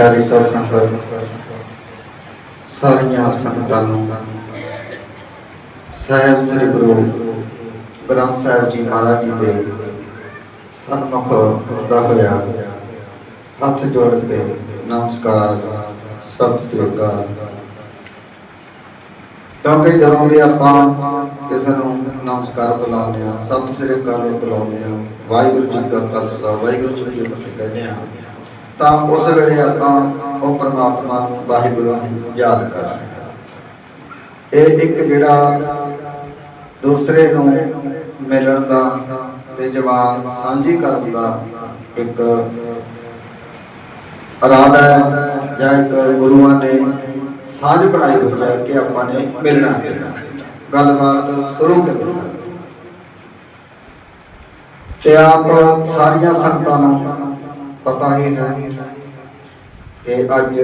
ਪਿਆਰੀ ਸਾਧ ਸੰਗਤ, ਸਾਰੀਆਂ ਸੰਗਤਾਂ ਨੂੰ ਸਾਹਿਬ ਸ੍ਰੀ ਗੁਰੂ ਗ੍ਰੰਥ ਸਾਹਿਬ ਜੀ ਮਹਾਰਾਜ ਜੀ ਦੇ ਸਨਮੁਖ ਹੁੰਦਾ ਹੋਇਆ ਹੱਥ ਜੋੜ ਕੇ ਨਮਸਕਾਰ, ਸਤਿ ਸ੍ਰੀ ਅਕਾਲ। ਕਿਉਂਕਿ ਜਦੋਂ ਵੀ ਆਪਾਂ ਕਿਸੇ ਨੂੰ ਨਮਸਕਾਰ ਬੁਲਾਉਂਦੇ ਆ ਸਤਿ ਸ੍ਰੀ ਅਕਾਲ ਬੁਲਾਉਂਦੇ ਆ ਵਾਹਿਗੁਰੂ ਜੀ ਕਾ ਖਾਲਸਾ, ਵਾਹਿਗੁਰੂ ਜੀ ਕੀ ਫਤਿਹ ਕਹਿੰਦੇ ਆ ਤਾਂ ਉਸ ਵੇਲੇ ਆਪਾਂ ਉਹ ਪ੍ਰਮਾਤਮਾ ਨੂੰ ਵਾਹਿਗੁਰੂ ਨੂੰ ਯਾਦ ਕਰਦੇ ਹਾਂ। ਇਹ ਇੱਕ ਜਿਹੜਾ ਦੂਸਰੇ ਨੂੰ ਮਿਲਣ ਦਾ ਤੇ ਜਵਾਨ ਸਾਂਝੀ ਕਰਨ ਦਾ ਇੱਕ ਇਰਾਦਾ ਹੈ ਜਾਂ ਇੱਕ ਗੁਰੂਆਂ ਨੇ ਸਾਂਝ ਬਣਾਈ ਹੋਈ ਹੈ ਕਿ ਆਪਾਂ ਨੇ ਮਿਲਣਾ ਹੈ। ਗੱਲਬਾਤ ਸ਼ੁਰੂ ਕਿਵੇਂ ਕਰਨੀ ਤੇ ਆਪ ਸਾਰੀਆਂ ਸੰਗਤਾਂ ਨੂੰ ਪਤਾ ਹੀ ਹੈ ਕਿ ਅੱਜ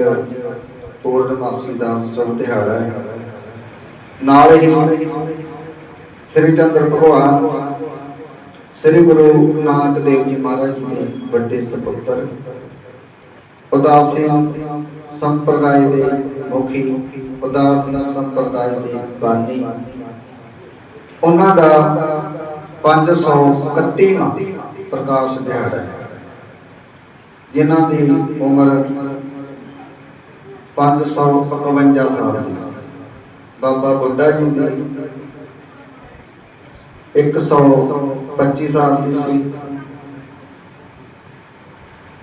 ਪੂਰਨਮਾਸੀ ਦਾ ਸ਼ੁਭ ਦਿਹਾੜਾ ਹੈ। ਨਾਲ ਹੀ ਸ੍ਰੀ ਚੰਦਰ ਭਗਵਾਨ, ਸ੍ਰੀ ਗੁਰੂ ਨਾਨਕ ਦੇਵ ਜੀ ਮਹਾਰਾਜ ਜੀ ਦੇ ਵੱਡੇ ਸੁਪੁੱਤਰ, ਉਦਾਸੀਨ ਸੰਪਰਦਾਇ ਦੇ ਮੁਖੀ, ਉਦਾਸੀਨ ਸੰਪਰਦਾਇ ਦੇ ਬਾਨੀ। ਉਹਨਾਂ ਦਾ 531ਵਾਂ ਪ੍ਰਕਾਸ਼ ਦਿਹਾੜਾ ਹੈ। ਜਿਨ੍ਹਾਂ ਦੀ ਉਮਰ 551 ਸਾਲ ਦੀ ਸੀ। ਬਾਬਾ ਬੁੱਢਾ ਜੀ ਦੀ 125 ਸਾਲ ਦੀ ਸੀ।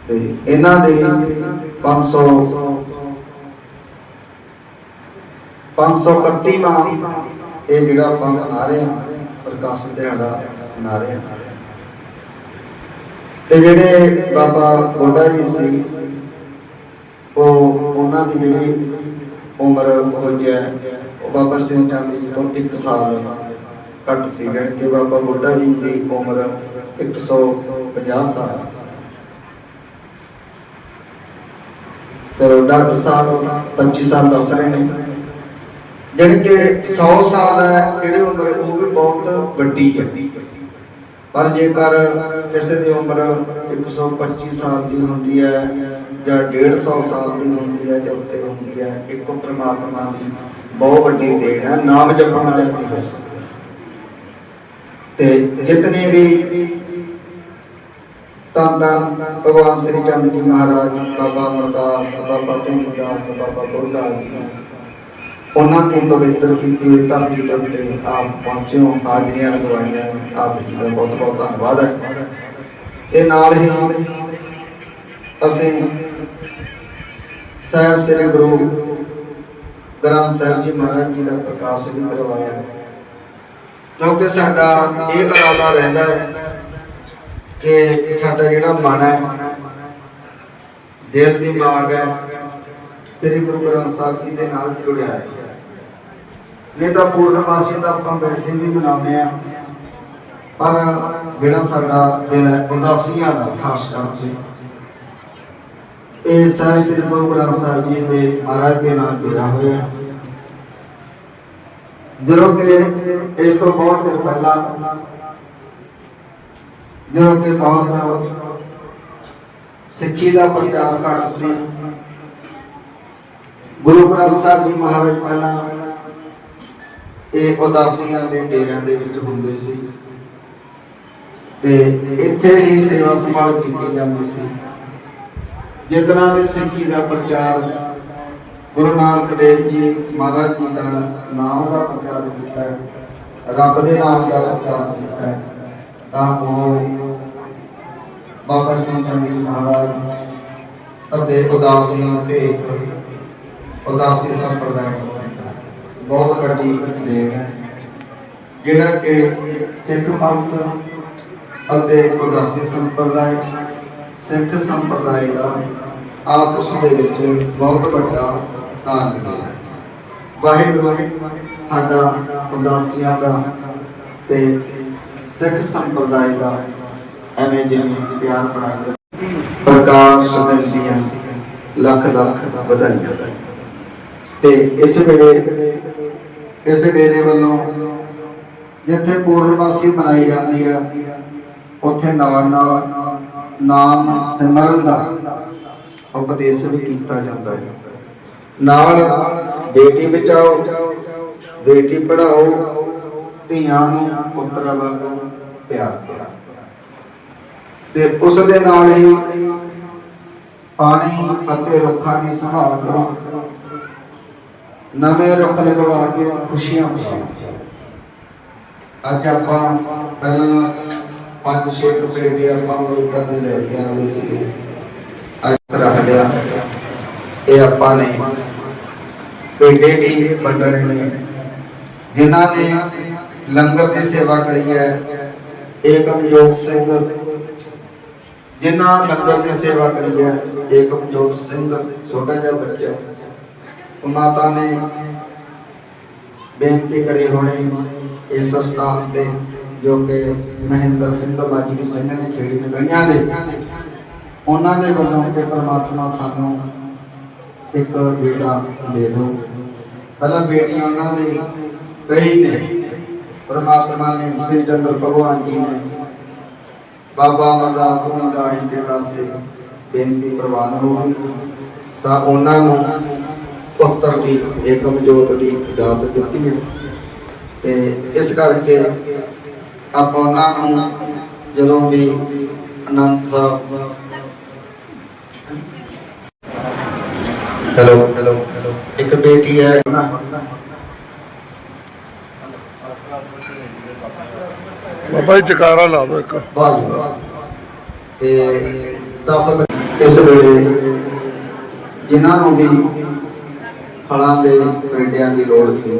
ਤੇ ਇਹਨਾਂ ਦੇ 500 531ਵਾਂ ਇਹ ਜਿਹੜਾ ਆਪਾਂ ਮਨਾ ਰਹੇ ਹਾਂ, ਪ੍ਰਕਾਸ਼ ਦਿਹਾੜਾ ਮਨਾ ਰਹੇ ਹਾਂ। ਤੇ ਜਿਹੜੇ ਬਾਬਾ ਬੁੱਢਾ ਜੀ ਸੀ, ਉਹ ਉਹਨਾਂ ਦੀ ਜਿਹੜੀ ਉਮਰ ਹੋਈ ਹੈ, ਉਹ ਬਾਬਾ ਸ੍ਰੀ ਚੰਦ ਜੀ ਤੋਂ 1 ਸਾਲ ਘੱਟ ਸੀ, ਜਾਣੀ ਕਿ ਬਾਬਾ ਬੁੱਢਾ ਜੀ ਦੀ ਉਮਰ 150 ਸਾਲ ਸੀ। ਤੇ ਡਾਕਟਰ ਸਾਹਿਬ 25 ਸਾਲ ਦੱਸ ਰਹੇ ਨੇ, ਜਾਣੀ ਕਿ 100 ਸਾਲ ਹੈ ਜਿਹੜੀ ਉਮਰ ਉਹ ਵੀ ਬਹੁਤ ਵੱਡੀ ਹੈ। ਪਰ ਜੇਕਰ ਕਿਸੇ ਦੀ ਉਮਰ 125 ਸਾਲ ਦੀ ਹੁੰਦੀ ਹੈ ਜਾਂ 150 ਸਾਲ ਦੀ ਹੁੰਦੀ ਹੈ ਜਾਂ ਉੱਤੇ ਹੁੰਦੀ ਹੈ, ਇੱਕੋ ਪ੍ਰਮਾਤਮਾ ਦੀ ਬਹੁਤ ਵੱਡੀ ਦੇਣ ਹੈ, ਨਾਮ ਜਪਣ ਵਾਲੇ ਦੀ ਹੋ ਸਕਦੀ ਤੇ ਜਿਤਨੇ ਵੀ ਤਾਂ ਤਾਂ ਭਗਵਾਨ ਸ੍ਰੀ ਚੰਦ ਜੀ ਮਹਾਰਾਜ, ਬਾਬਾ ਅਮਰਦਾਸ ਬਾਬਾ ਤੁਲਸੀਦਾਸ ਬਾਬਾ ਬੁੱਢਾ ਜੀ ਉਹਨਾਂ 'ਤੇ ਪਵਿੱਤਰ ਕੀਤੀ ਹੋਈ ਧਰਤੀ ਦੇ ਉੱਤੇ ਆਪ ਪਹੁੰਚਿਓ। ਹਾਜ਼ਰੀਆਂ ਲਗਵਾਈਆਂ ਨੇ। ਆਪ ਜੀ ਦਾ ਬਹੁਤ ਬਹੁਤ ਧੰਨਵਾਦ ਹੈ। ਤੇ ਨਾਲ ਹੀ ਅਸੀਂ ਸਾਹਿਬ ਸ੍ਰੀ ਗੁਰੂ ਗ੍ਰੰਥ ਸਾਹਿਬ ਜੀ ਮਹਾਰਾਜ ਜੀ ਦਾ ਪ੍ਰਕਾਸ਼ ਵੀ ਕਰਵਾਇਆ। ਕਿਉਂਕਿ ਸਾਡਾ ਇਹ ਇਰਾਦਾ ਰਹਿੰਦਾ ਹੈ ਕਿ ਸਾਡਾ ਜਿਹੜਾ ਮਨ ਹੈ, ਦਿਲ ਦਿਮਾਗ ਹੈ, ਸ੍ਰੀ ਗੁਰੂ ਗ੍ਰੰਥ ਸਾਹਿਬ ਜੀ ਦੇ ਨਾਲ ਜੁੜਿਆ ਹੈ। ਨਹੀਂ ਤਾਂ ਪੂਰਨਮਾਸੀ ਤਾਂ ਆਪਾਂ ਵੈਸੇ ਵੀ ਮਨਾਉਂਦੇ ਆ ਪਰ ਜਿਹੜਾ ਸਾਡਾ ਦਿਲ ਹੈ, ਉਦਾਸੀਆਂ ਦਾ, ਖਾਸ ਕਰਕੇ। ਇਹ ਸਾਹਿਬ ਸ੍ਰੀ ਗੁਰੂ ਗ੍ਰੰਥ ਸਾਹਿਬ ਜੀ ਦੇ ਮਹਾਰਾਜ ਦੇ ਨਾਲ ਜੁੜਿਆ ਹੋਇਆ। ਹੈ ਜਦੋਂ ਕਿ ਇਹ ਤੋਂ ਬਹੁਤ ਚਿਰ ਪਹਿਲਾਂ, ਜਦੋਂ ਕਿ ਬਹੁਤ ਸਿੱਖੀ ਦਾ ਪ੍ਰਚਾਰ ਘੱਟ ਸੀ। ਗੁਰੂ ਗ੍ਰੰਥ ਸਾਹਿਬ ਜੀ ਮਹਾਰਾਜ ਪਹਿਲਾਂ ਇਹ ਉਦਾਸੀਆਂ ਦੇ ਡੇਰਿਆਂ ਦੇ ਵਿੱਚ ਹੁੰਦੇ ਸੀ। ਤੇ ਇੱਥੇ ਹੀ ਸੇਵਾ ਸੰਭਾਲ ਕੀਤੀ ਜਾਂਦੀ ਸੀ। ਜਿਤਨਾ ਵੀ ਸਿੱਖੀ ਦਾ ਪ੍ਰਚਾਰ ਗੁਰੂ ਨਾਨਕ ਦੇਵ ਜੀ ਮਹਾਰਾਜ ਜੀ ਦਾ ਨਾਮ ਦਾ ਪ੍ਰਚਾਰ ਕੀਤਾ ਰੱਬ ਦੇ ਨਾਮ ਦਾ ਪ੍ਰਚਾਰ ਕੀਤਾ ਤਾਂ ਉਹ ਬਾਬਾ ਸਿੰਘ ਜੀ ਮਹਾਰਾਜ ਅਤੇ ਉਦਾਸੀਆਂ ਭੇਖ, ਉਦਾਸੀ ਸੰਪਰਦਾਇ ਬਹੁਤ ਵੱਡੀ ਦੇਣ ਹੈ। ਜਿਹੜਾ ਕਿ ਸਿੱਖ ਪੰਥ ਅਤੇ ਉਦਾਸੀ ਸੰਪਰਦਾਇ, ਸਿੱਖ ਸੰਪਰਦਾਇ ਦਾ ਆਪਸ ਦੇ ਵਿੱਚ ਬਹੁਤ ਵੱਡਾ ਤਾਲਮੇਲ ਹੈ। ਵਾਹਿਗੁਰੂ, ਸਾਡਾ ਉਦਾਸੀਆਂ ਦਾ ਤੇ ਸਿੱਖ ਸੰਪਰਦਾਇ ਦਾ ਐਵੇਂ ਜਿਵੇਂ ਪਿਆਰ ਬਣਾਈ ਰੱਖੇ। ਪ੍ਰਕਾਸ਼ ਦਿੰਦੀਆਂ ਲੱਖ ਲੱਖ ਵਧਾਈਆਂ। ਤੇ ਇਸ ਵੇਲੇ ਇਸ ਡੇਰੇ ਵੱਲੋਂ ਜਿੱਥੇ ਪੂਰਨਮਾਸੀ ਮਨਾਈ ਜਾਂਦੀ ਆ, ਉੱਥੇ ਨਾਲ ਨਾਲ ਨਾਮ ਸਿਮਰਨ ਦਾ ਉਪਦੇਸ਼ ਵੀ ਕੀਤਾ ਜਾਂਦਾ ਹੈ। ਨਾਲ ਬੇਟੀ ਬਚਾਓ, ਬੇਟੀ ਪੜਾਓ ਧੀਆਂ ਨੂੰ ਪੁੱਤਰਾਂ ਵਾਂਗੂ ਪਿਆਰ ਕਰੋ। ਤੇ ਉਸ ਦੇ ਨਾਲ ਹੀ ਪਾਣੀ ਅਤੇ ਰੁੱਖਾਂ ਦੀ ਸੰਭਾਲ ਕਰੋ। ਨਵੇਂ ਰੁੱਖ ਲਗਵਾ ਕੇ ਖੁਸ਼ੀਆਂ ਮਨਾਓ ਅੱਜ ਆਪਾਂ ਪਹਿਲਾਂ ਪੰਜ ਛੇ ਕੁ ਆਪਾਂ ਅਮਰੂਦਾਂ ਦੇ ਲੈ ਕੇ ਆਉਂਦੇ ਸੀਗੇ। ਅੱਜ ਰੱਖਦੇ ਆ ਇਹ ਆਪਾਂ ਨੇ ਪੇਡੇ ਵੀ ਵੰਡਣੇ ਨੇ। ਜਿਨ੍ਹਾਂ ਨੇ ਲੰਗਰ ਦੀ ਸੇਵਾ ਕਰੀ ਹੈ। ਏਕਮਜੋਤ ਸਿੰਘ। ਜਿਨ੍ਹਾਂ ਲੰਗਰ ਦੀ ਸੇਵਾ ਕਰੀ ਹੈ। ਏਕਮਜੋਤ ਸਿੰਘ, ਛੋਟਾ ਜਿਹਾ ਬੱਚਾ। ਮਾਤਾ ਨੇ ਬੇਨਤੀ ਕਰੀ ਹੋਣੀ ਇਸ ਸਥਾਨ ਤੇ, ਜੋ ਕਿ ਮਹਿੰਦਰ ਸਿੰਘ ਮਾਜਵੀ ਸਿੰਘ ਨੇ ਖੇੜੀ ਨਗਈਆਂ ਦੇ ਉਹਨਾਂ ਦੇ ਵੱਲੋਂ ਕਿ ਪ੍ਰਮਾਤਮਾ ਸਾਨੂੰ ਇੱਕ ਬੇਟਾ ਦੇ ਦਿਓ। ਪਹਿਲਾਂ ਬੇਟੀਆਂ ਉਹਨਾਂ ਦੇ ਕਈ ਨੇ, ਪਰਮਾਤਮਾ ਨੇ, ਸ੍ਰੀ ਚੰਦਰ ਭਗਵਾਨ ਜੀ ਨੇ ਬਾਬਾ ਅਮਰਨਾਥ ਉਹਨਾਂ ਦਾ ਜੀ ਦੇ ਦਰ ਤੇ ਬੇਨਤੀ ਪ੍ਰਵਾਨ ਹੋ ਗਈ। ਤਾਂ ਉਹਨਾਂ ਨੂੰ ਪੁੱਤਰ ਦੀ ਏਕਮ ਜੋਤ ਦੀ ਦਾਤ ਦਿੱਤੀ ਹੈ। ਤੇ ਇਸ ਕਰਕੇ ਆਪਾਂ ਉਹਨਾਂ ਨੂੰ ਜਦੋਂ ਵੀ ਅਨੰਦ ਸਾਹਿਬ ਹੈਲੋ। ਹੈਲੋ। ਇੱਕ ਬੇਟੀ ਹੈ ਨਾ। ਬਾਬਾ ਜੀ ਚਕਾਰਾ ਲਾ ਦਿਓ ਇੱਕ। ਤੇ 10 ਇਸ ਵੇਲੇ ਜਿਨ੍ਹਾਂ ਨੂੰ ਵੀ ਫਲਾਂ ਦੇ ਪੇਡਿਆਂ ਦੀ ਲੋੜ ਸੀ।